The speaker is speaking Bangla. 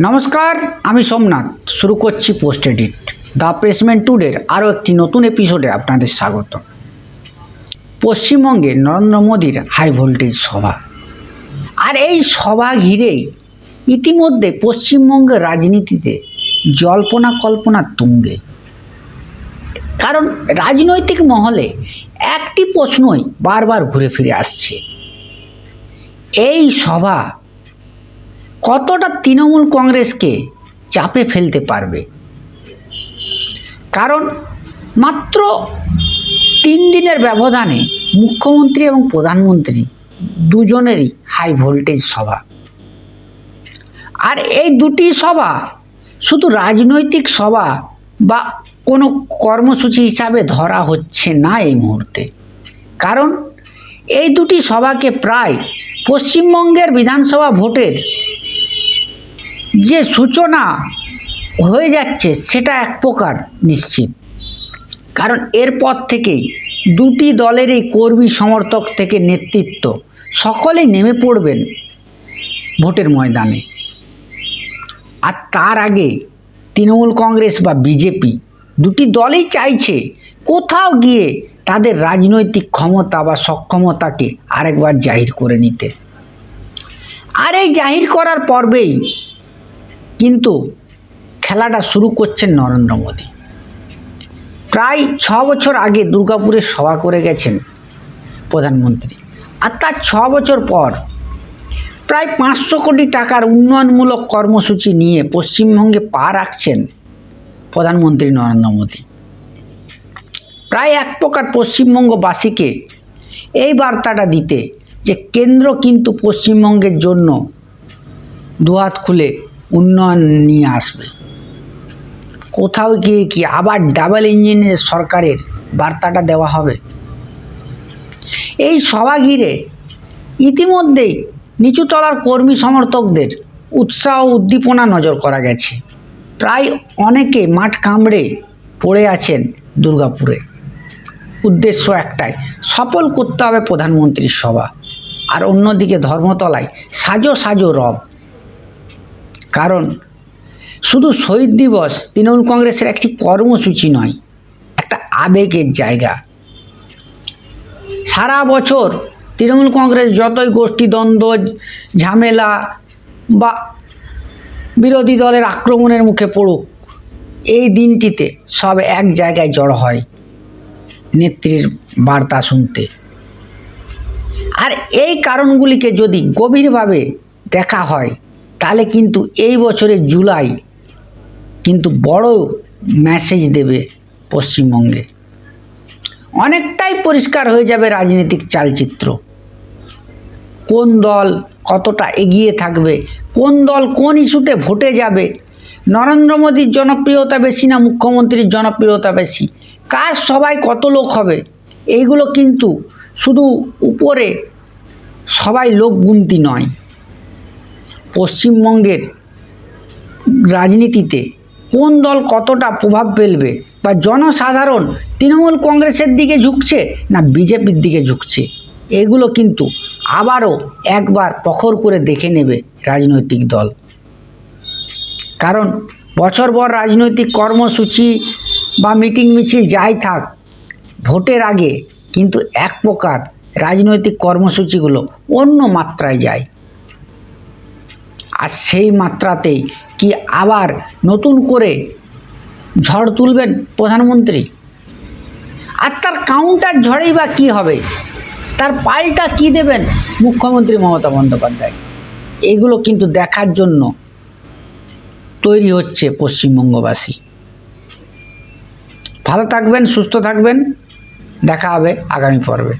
নমস্কার, আমি সোমনাথ। শুরু করছি পোস্ট এডিট। দ্য প্রেসমেন্ট টুডের আরও একটি নতুন এপিসোডে আপনাদের স্বাগত। পশ্চিমবঙ্গে নরেন্দ্র মোদীর হাই ভোল্টেজ সভা। আর এই সভা ঘিরেই ইতিমধ্যে পশ্চিমবঙ্গের রাজনীতিতে জল্পনা কল্পনা তুঙ্গে। কারণ রাজনৈতিক মহলে একটি প্রশ্নই বারবার ঘুরে ফিরে আসছে। এই সভা কতটা তৃণমূল কংগ্রেসকে চাপে ফেলতে পারবে? কারণ মাত্র তিন দিনের ব্যবধানে মুখ্যমন্ত্রী এবং প্রধানমন্ত্রী দুজনেরই হাই ভোল্টেজ সভা। আর এই দুটি সভা শুধু রাজনৈতিক সভা বা কোনো কর্মসূচি হিসাবে ধরা হচ্ছে না এই মুহূর্তে। কারণ এই দুটি সভাকে প্রায় পশ্চিমবঙ্গের বিধানসভা ভোটের যে সূচনা হয়ে যাচ্ছে সেটা এক প্রকার নিশ্চিত। কারণ এরপর থেকেই দুটি দলেরই কর্মী সমর্থক থেকে নেতৃত্ব সকলেই নেমে পড়বেন ভোটের ময়দানে। আর তার আগে তৃণমূল কংগ্রেস বা বিজেপি দুটি দলই চাইছে কোথাও গিয়ে তাদের রাজনৈতিক ক্ষমতা বা সক্ষমতাকে আরেকবার জাহির করে নিতে। আর এই জাহির করার পর্বেই কিন্তু খেলাটা শুরু করছেন নরেন্দ্র মোদী। প্রায় ছ বছর আগে দুর্গাপুরে সভা করে গেছেন প্রধানমন্ত্রী। আর তার ছ বছর পর প্রায় পাঁচশো কোটি টাকার উন্নয়নমূলক কর্মসূচি নিয়ে পশ্চিমবঙ্গে পা রাখছেন প্রধানমন্ত্রী নরেন্দ্র মোদী। প্রায় এক প্রকার পশ্চিমবঙ্গবাসীকে এই বার্তাটা দিতে যে কেন্দ্র কিন্তু পশ্চিমবঙ্গের জন্য দুহাত খুলে উন্নয়ন নিয়ে আসবে। কোথাও গিয়ে কি আবার ডাবল ইঞ্জিনের সরকারের বার্তাটা দেওয়া হবে? এই সভা ঘিরে ইতিমধ্যেই নিচুতলার কর্মী সমর্থকদের উৎসাহ উদ্দীপনা নজর করা গেছে। প্রায় অনেকে মাঠ কামড়ে পড়ে আছেন দুর্গাপুরে। উদ্দেশ্য একটাই, সফল করতে হবে প্রধানমন্ত্রীর সভা। আর অন্যদিকে ধর্মতলায় সাজো সাজো রব। কারণ শুধু শহীদ দিবস, তৃণমূল কংগ্রেসের একটি কর্মসূচি নয়, একটা আবেগের জায়গা। সারা বছর তৃণমূল কংগ্রেস যতই গোষ্ঠী, দ্বন্দ্ব, ঝামেলা বা বিরোধী দলের আক্রমণের মুখে পড়ুক, এই দিনটিতে সব এক জায়গায় জড়ো হয় নেত্রীর বার্তা শুনতে। আর এই কারণগুলিকে যদি গভীরভাবে দেখা হয় তাহলে কিন্তু এই বছরের জুলাই কিন্তু বড় মেসেজ দেবে পশ্চিমবঙ্গে। অনেকটাই পরিষ্কার হয়ে যাবে রাজনৈতিক চালচিত্র। কোন দল কতটা এগিয়ে থাকবে, কোন দল কোন ইস্যুতে ভোটে যাবে, নরেন্দ্র মোদীর জনপ্রিয়তা বেশি না মুখ্যমন্ত্রীর জনপ্রিয়তা বেশি? কার সবাই কত লোক হবে? এইগুলো কিন্তু শুধু উপরে সবাই লোক গুনতি নয়। পশ্চিমবঙ্গের রাজনীতিতে কোন দল কতটা প্রভাব ফেলবে বা জনসাধারণ তৃণমূল কংগ্রেসের দিকে ঝুঁকছে না বিজেপির দিকে ঝুঁকছে? এগুলো কিন্তু আবারও একবার প্রখর করে দেখে নেবে রাজনৈতিক দল। কারণ বছর পর রাজনৈতিক কর্মসূচি বা মিটিং মিছিল যাই থাক, ভোটের আগে কিন্তু এক প্রকার রাজনৈতিক কর্মসূচিগুলো অন্য মাত্রায় যায়। আর সেই মাত্রাতেই কি আবার নতুন করে ঝড় তুলবেন প্রধানমন্ত্রী? আর তার কাউন্টার ঝড়েই বা কী হবে? তার পাল্টা কি দেবেন মুখ্যমন্ত্রী মমতা বন্দ্যোপাধ্যায়? এগুলো কিন্তু দেখার জন্য তৈরি হচ্ছে পশ্চিমবঙ্গবাসী। ভালো থাকবেন, সুস্থ থাকবেন। দেখা হবে আগামী পর্বে।